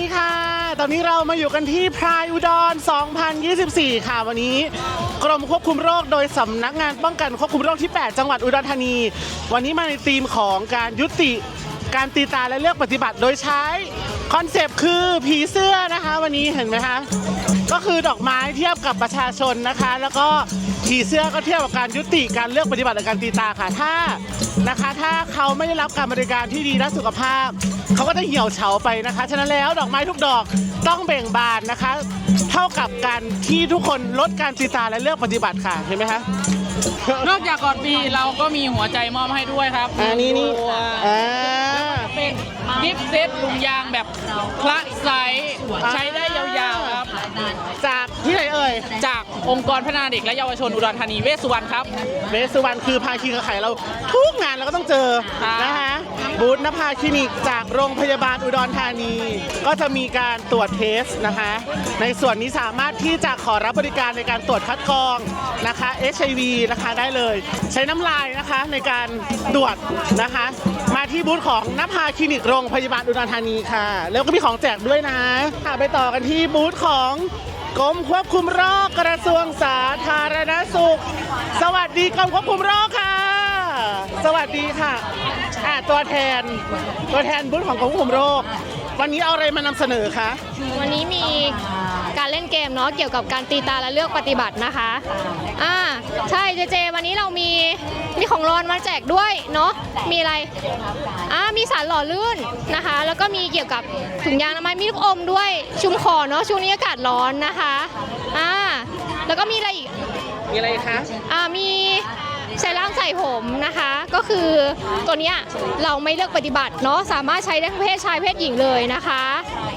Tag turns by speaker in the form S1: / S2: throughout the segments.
S1: วัสดีค่ะ ตอนนี้เรามาอยู่กันที่พรายอุดร 2024 ค่ะ วันนี้ กรมควบคุมโรคโดยสำนักงานป้องกันควบคุมโรคที่ 8 จังหวัดอุดรธานี วันนี้มาในธีมของการยุติการตีตาและเลือกปฏิบัติ โดยใช้คอนเซปต์คือผีเสื้อนะคะ วันนี้เห็นไหมคะ ก็คือดอกไม้เทียบกับประชาชนนะคะ แล้วก็ ผีเสื้อก็เทียบกับการยุติการเลือกปฏิบัติและการตีตาค่ะ ถ้านะคะ ถ้าเขาไม่ได้รับการบริการที่ดีด้านสุขภาพ เขาก็จะเหี่ยวเฉาไปนะคะ ฉะนั้นแล้วดอกไม้ทุกดอกต้องเบ่งบานนะคะ เท่ากับการที่ทุกคนลดการตีตาและเลือกปฏิบัติค่ะ เห็นไหมคะ
S2: นอกจากกอดปีเราก็มีหัวใจมอบให้ด้วยครับ
S1: อ่านี่นี่
S2: ตัว
S1: อ่า
S2: เป็น กิฟต์เซตลุงยางแบบคละไซส์ใช้ได้ยาวๆครับ
S1: จากที่ไหนเอ่ย
S2: จากองค์กรพัฒนาเด็กและเยาวชนอุดรธานีเวชสุวรรณครับ
S1: เบสสุวรรณคือภาคีเครือข่ายเราทุกงานเราก็ต้องเจอ
S2: ครับ
S1: นะคะ บูธนภาคลินิกจากโรงพยาบาลอุดรธานี ก็จะมีการตรวจเทสนะคะ ในส่วนนี้สามารถที่จะขอรับบริการในการตรวจคัดกรองนะคะ HIV นะคะได้เลย ใช้น้ำลายนะคะในการตรวจนะคะ มาที่บูธของนภาคลินิกโรงพยาบาลอุดรธานีค่ะ แล้วก็มีของแจกด้วยนะค่ะไปต่อกันที่บูธของกรมควบคุมโรคกระทรวงสาธารณสุข สวัสดีกรมควบคุมโรคค่ะ สวัสดีค่ะอะตัวแทน ตัวแทนบูธของกรมควบคุมโรค วันนี้เอาอะไรมานำเสนอคะ
S3: วันนี้มี การเล่นเกมเนาะเกี่ยวกับการตีตาและเลือกปฏิบัตินะคะอ่าใช่เจเจ วันนี้เรามีมีของรางวัลมาแจกด้วยเนาะมีอะไรอ่ามีสารหล่อลื่นนะคะ แล้วก็มีเกี่ยวกับถุงยางอนามัยมีลูกอมด้วยชุ่มคอเนาะช่วงนี้อากาศร้อนนะคะอ่าแล้วก็มีอะไรอีก
S1: มีอะไรคะ
S3: อ่ามีใช้ร่างใส่ผมนะคะ ก็คือตัวเนี้ยเราไม่เลือกปฏิบัติเนาะสามารถใช้ได้ทั้งเพศชายเพศหญิงเลยนะคะ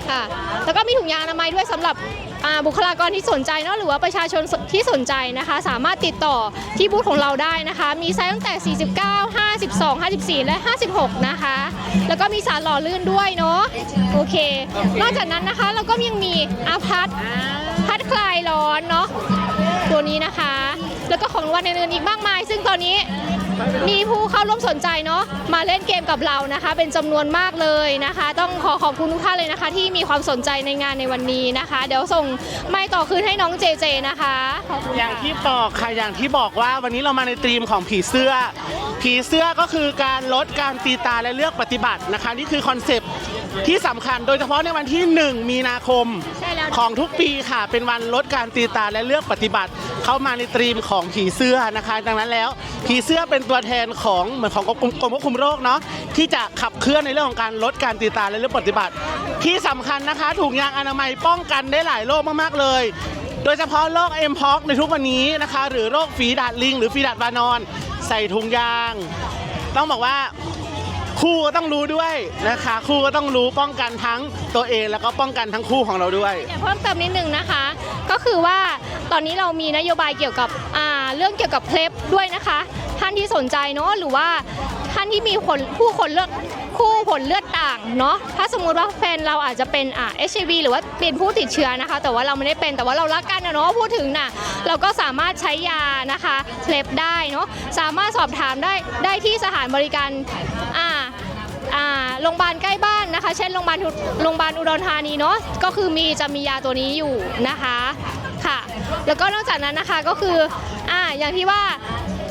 S3: ค่ะแล้วก็มีถุงยางอนามัยด้วยสำหรับอ่า บุคลากรที่สนใจเนาะหรือว่าประชาชนที่สนใจนะคะ สามารถติดต่อที่บูธของเราได้นะคะ มีไซส์ตั้งแต่ 49 52 54 และ 56 นะคะ แล้วก็มีสารหล่อลื่นด้วยเนาะ โอเค นอกจากนั้นนะคะเราก็ยังมีอาพัดพัดคลายร้อนเนาะตัวนี้นะคะ แล้วก็ของรางวัลอื่นๆอีกมากมาย ซึ่งตอนนี้มีผู้เข้าร่วมสนใจเนาะมาเล่นเกมกับเรานะคะ เป็นจำนวนมากเลยนะคะ ต้องขอขอบคุณทุกท่านเลยนะคะ ที่มีความสนใจในงานในวันนี้นะคะ เดี๋ยวส่งไม้ต่อคืนให้น้องเจเจนะคะขอบคุณ
S1: อย่าง
S3: ค่ะ
S1: ที่บอกค่ะอย่างที่บอกว่าวันนี้เรามาในธีมของผีเสื้อ ผีเสื้อก็คือการลดการตีตาและเลือกปฏิบัตินะคะ นี่คือคอนเซปต์ ที่สำคัญโดยเฉพาะในวันที่ 1 มีนาคม
S3: ใช่แล้ว
S1: ของทุกปีค่ะ เป็นวันลดการตีตาและเลือกปฏิบัติ เข้ามาในธีมของผีเสื้อนะคะ ดังนั้นแล้วผีเสื้อเป็นตัวแทนของเหมือนของกรมกรมควบคุมโรคเนาะที่จะขับเคลื่อนในเรื่องของการลดการตีตาและเลือกปฏิบัติ ที่สำคัญนะคะถุงยางอนามัยป้องกันได้หลายโรคมากๆเลย โดยเฉพาะโรคเอ็มพอกในทุกวันนี้นะคะ หรือโรคฝีดาดลิง หรือฝีดาดวานอน ใส่ถุงยาง ต้องบอกว่า คู่ก็ต้องรู้ด้วยนะคะ คู่ก็ต้องรู้ป้องกันทั้งตัวเองแล้วก็ป้องกันทั้งคู่ของเราด้วย
S3: เพิ่มเติมนิดนึงนะคะ ก็คือว่าตอนนี้เรามีนโยบายเกี่ยวกับเรื่องเกี่ยวกับเพลฟด้วยนะคะ ท่านที่สนใจเนาะหรือว่าท่านที่มีคนผู้คนเลือดคู่ผลเลือดต่างเนาะถ้าสมมุติว่าแฟนเราอาจจะเป็นอ่า HIV หรือว่าเป็นผู้ติดเชื้อนะคะ แต่ว่าเราไม่ได้เป็นแต่ว่าเรารักกันนะเนาะพูดถึงน่ะเราก็สามารถใช้ยานะคะเพลฟได้เนาะสามารถสอบถามได้ได้ที่สถานบริการอ่า โรงพยาบาลใกล้บ้านนะคะ เช่นโรงพยาบาลโรงพยาบาลอุดรธานีเนาะก็คือมีจะมียาตัวนี้อยู่นะคะค่ะ แล้วก็นอกจากนั้นนะคะก็คืออ่าอย่างที่ว่า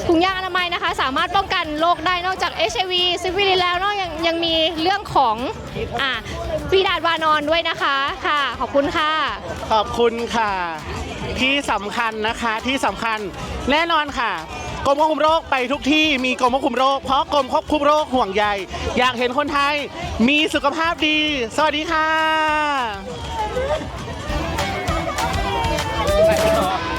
S3: ถุงยางอนามัยนะคะ สามารถป้องกันโรคได้นอกจาก HIV ซิฟิลิสแล้วเนาะยังยังมีเรื่องของอ่าฟีดาดวานอนด้วยนะคะค่ะ ขอบคุณค่ะ
S1: ขอบคุณค่ะ ที่สำคัญนะคะที่สำคัญแน่นอนค่ะ กรมควบคุมโรคไปทุกที่มีกรมควบคุมโรคเพราะกรมควบคุมโรคห่วงใยอยากเห็นคนไทยมีสุขภาพดี สวัสดีค่ะ